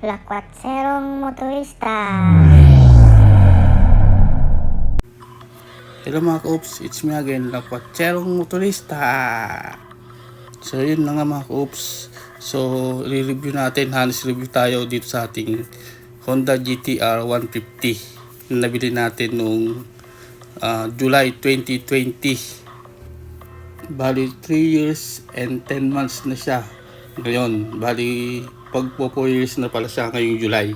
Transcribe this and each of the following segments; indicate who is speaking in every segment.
Speaker 1: Lakwatserong motorista.
Speaker 2: Hello mga ka-oops, it's me again, Lakwatserong Motorista. So yun na nga mga ka-oops. So re-review natin, honest review tayo dito sa ating Honda GTR 150 na nabili natin noong ah, July 2020. Bali 3 years and 10 months na siya. Ngayon, bali pagpo 4 years na pala siya ngayong July.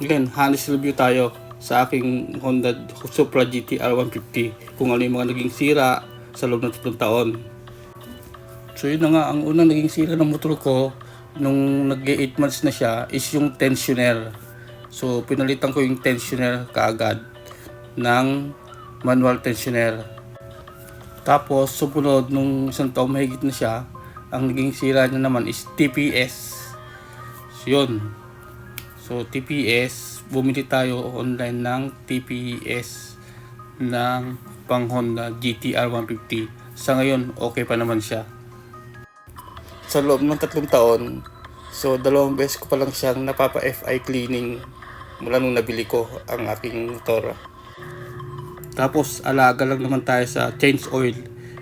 Speaker 2: Again, honest review tayo sa aking Honda Supra GTR 150 kung ano yung mga naging sira sa loob ng tatlong taon. So yun na nga, ang unang naging sira ng motor ko nung nag 8 months na siya is yung tensioner. So pinalitan ko yung tensioner kaagad ng manual tensioner. Tapos sumunod nung isang taon mahigit na siya, ang naging sira niya naman is TPS. So yun, So TPS, bumili tayo online ng TPS ng pang Honda GTR 150. Sa ngayon, okay pa naman siya. Sa loob ng tatlong taon, so dalawang beses ko pa lang siyang napapa-FI cleaning mula nung nabili ko ang aking motor. Tapos alaga lang naman tayo sa change oil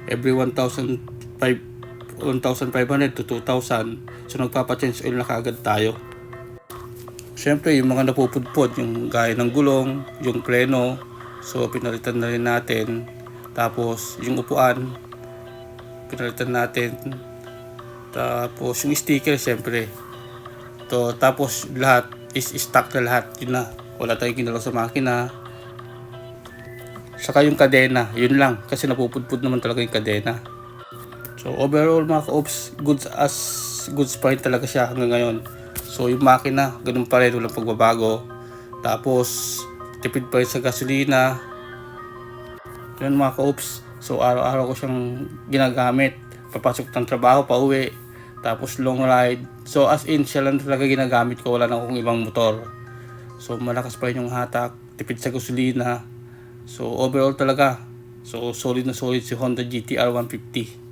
Speaker 2: every 1,500 1,500 to 2,000. So nagpapa-change oil na kaagad tayo. Siyempre, yung mga napupudpod, yung gaya ng gulong, yung preno, so pinalitan na rin natin. Tapos, yung upuan, pinalitan natin. Tapos, yung sticker, siyempre. To, tapos, lahat is stock na lahat. Yun na. Wala tayong ginalaw sa makina. Saka yung kadena, yun lang. Kasi napupudpod naman talaga yung kadena. So, overall mga ka-ops, goods as goods pa rin talaga siya hanggang ngayon. So yung makina, ganun pa rin, walang pagbabago. Tapos, tipid pa rin sa gasolina. Yun mga ka-oops. So araw-araw ko siyang ginagamit. Papasok ng trabaho, pa uwi. Tapos long ride. So as in, siya lang talaga ginagamit ko. Wala na akong ibang motor. So malakas pa rin yung hatak. Tipid sa gasolina. So overall talaga. So solid na solid si Honda GTR 150.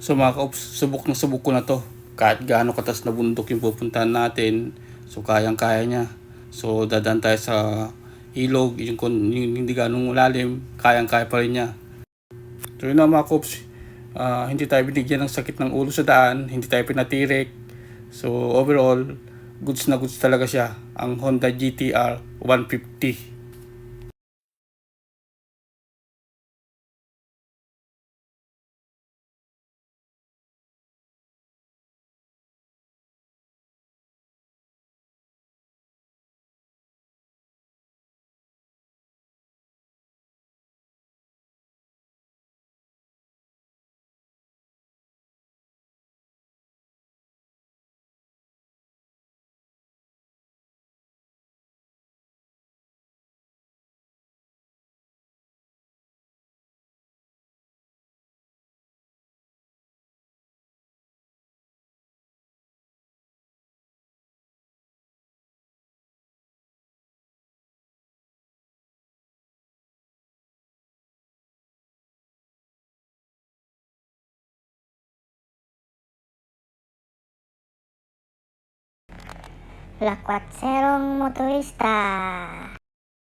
Speaker 2: So mga subok na subok ko na to kahit gaano katas na bundok yung pupuntahan natin, so kayang-kaya niya. So dadaan tayo sa ilog, yung, yung hindi ganong lalim, kayang-kaya pa rin niya. So yun na mga kops, ah, hindi tayo binigyan ng sakit ng ulo sa daan, hindi tayo pinatirik. So overall, goods na goods talaga siya, ang Honda GTR 150.
Speaker 1: Lakwatserong motorista.